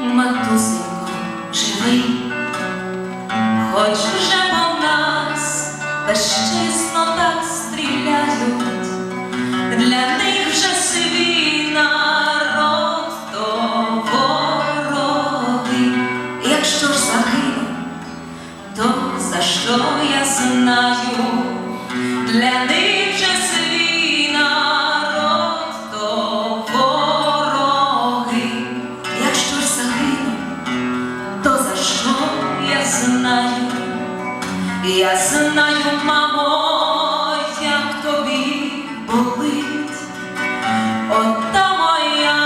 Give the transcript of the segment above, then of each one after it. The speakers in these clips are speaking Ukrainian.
матусенько, живий, хоч вже по нас безчесно так стріляють, для них вже свій народ то вороги. Якщо ж загину, то за що я знаю, для них же свій Я знаю, мамо, як тобі болить, ота моя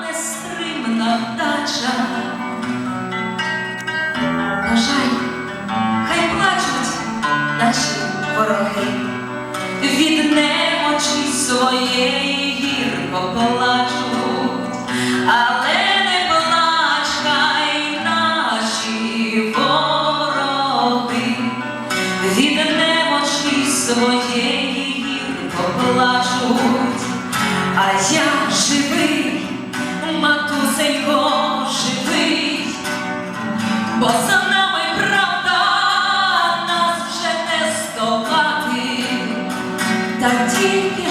нестримна вдача. На жаль, хай плачуть наші вороги, від немочі своєї гірко плачуть, своєї поплажуть, а я живий, матусенько, живий. Бо за нами правда нас вже не стопати, та тільки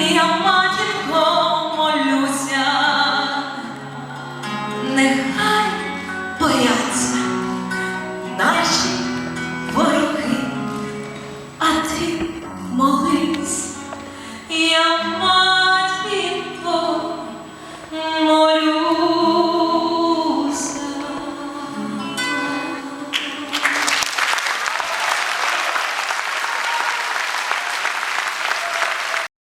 я матінко молюся. Нехай бояться наші вороги, а ти молись, я